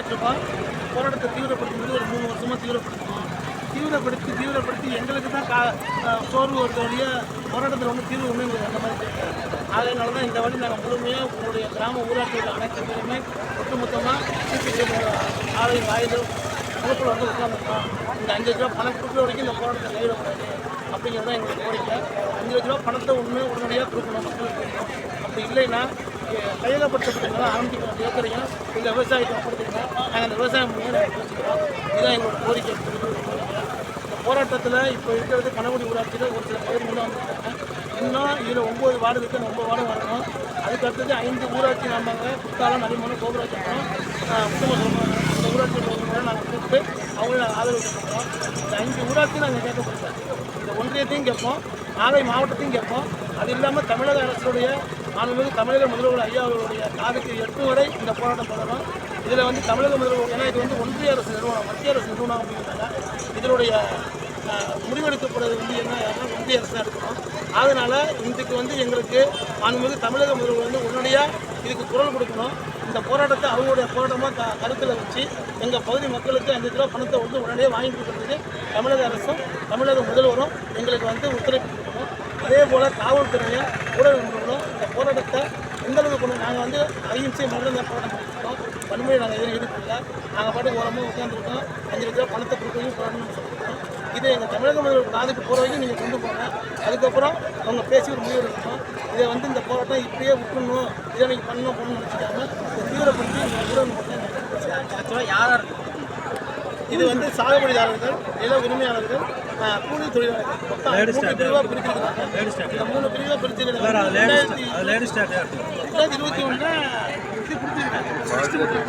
போராடிட்டு போராட்டத்தை தீவிரப்படுத்தும்போது ஒரு மூணு வருஷமாக தீவிரப்படுத்தணும் தீவிரப்படுத்தி தீவிரப்படுத்தி எங்களுக்கு தான் கா சோர்வு ஒரு போராட்டத்தில் ஒன்றும் தீர்வு ஒன்றும் எங்களுக்கு அந்த மாதிரி அதனால தான் இந்த வழி நாங்கள் முழுமையாக உங்களுடைய கிராம ஊராட்சிகள் அனைத்து பேருமே ஒட்டுமொத்தமாக சிபிசி ஆலை வாயில் பொறுப்பில் வந்து உட்காந்துருக்கோம் இந்த அஞ்சு லட்ச ரூபா பணம் கொடுக்குற வரைக்கும் இந்த போராட்டத்தை கைவிடக்கூடாது அப்படிங்கிறது தான் எங்களுக்கு கோரிக்கை. அஞ்சு லட்ச ரூபா பணத்தை உண்மையாக உடனடியாக கொடுக்கணும் மக்களுக்கு. அப்படி இல்லைன்னா எ- கையகப்படுத்தப்பட்டவங்களாம் ஆரம்பிக்க ஏக்கரையும் இந்த விவசாயத்தை ஒப்படைச்சிருங்க நாங்கள் அந்த விவசாயம் பண்ணி வச்சுக்கிறோம். இதுதான் எங்களோட கோரிக்கை. போராட்டத்தில் இப்போ இருக்கிறது கனகுடி ஊராட்சியில் ஒரு சில பேர் முன்னே வந்திருக்காங்க. இன்னும் இதில் ஒம்பது வார்டு இருக்குது அந்த ஒம்பது வார்டும் வரணும். அதுக்கு அடுத்தது ஐந்து ஊராட்சி நாமங்க குத்தாலம் நரிமணம் கோபுராட்சம் உத்தம சொல்லுவாங்க அந்த ஊராட்சி உள்ளவங்களை நாங்கள் கூப்பிட்டு அவங்கள நாங்கள் ஆதரவு கொடுக்குறோம் இந்த அஞ்சு ஊராட்சி நாங்கள் கேட்கப்படுறோம் இந்த ஒன்றியத்தையும் கேட்போம். நாகை மாவட்டத்தையும் கேட்போம். அது இல்லாமல் தமிழக அரசுடைய மாண்புமிகு தமிழக முதல்வர் ஐயா அவர்களுடைய காதுக்கு எட்டும் வரை இந்த போராட்டம் தொடரும். இதில் வந்து தமிழக முதல்வர் ஏன்னா இது வந்து ஒன்றிய அரசு நிறுவனம் மத்திய அரசு நிறுவனம் அப்படிங்கிறதால இதனுடைய முடிவெடுக்கப்படுறது வந்து என்ன ஒன்றிய அரசு தான் எடுக்கணும் அதனால் இதுக்கு வந்து எங்களுக்கு மாண்புமிகு தமிழக முதல்வர் வந்து உடனடியாக இதுக்கு குரல் கொடுக்கணும். இந்த போராட்டத்தை அவங்களுடைய போராட்டமாக க கருத்தில் வச்சு எங்கள் பகுதி மக்களுக்கு அஞ்சு கிலோ பணத்தை வந்து உடனடியாக வாங்கி கொடுக்கறதுக்கு தமிழக அரசும் தமிழக முதல்வரும் எங்களுக்கு வந்து உத்தரவு கொடுக்கணும் அதே போல் காவல்துறையும் ஊடகங்களும் போராட்டத்தை எந்தளவுக்கு கொண்டு நாங்கள் வந்து அகிம்சை மரண போராட்டம் பண்ணியிருக்கோம் வன்முறை நாங்கள் எதுவும் ஈடுபடல நாங்கள் பாட்டுக்கு ஓரமாக உட்காந்துருக்கோம் அஞ்சு லட்ச ரூபா பணத்தை கொடுக்கணும் போராட்டம்னு சொல்லியிருக்கோம் இதை எங்கள் தமிழக முதல்வர் காதுக்கு போகிற வரைக்கும் நீங்கள் கொண்டு போங்க. அதுக்கப்புறம் அவங்க பேசி ஒரு முடிவு எடுக்கணும். இதை வந்து இந்த போராட்டம் இப்படியே விட்டுணும் இதை நீங்கள் பண்ணணும் பண்ணணும்னு நினச்சிக்காம இதை தீவிரப்படுத்தி இந்த ஊடகம் ஆக்சுவலாக யாராக இருக்கும் இது வந்து சாகுபடிதாரர்கள் நில உரிமையாளர்கள் கூலி தொழிலாளர்கள். மூணு பிரிவாக பிரிச்சிருக்காங்க இந்த மூணு பிரிவாக பிரிச்சிருக்காங்க ரெண்டாயிரத்தி இருபத்தி ஒன்றில் இது கொடுத்துருக்காங்க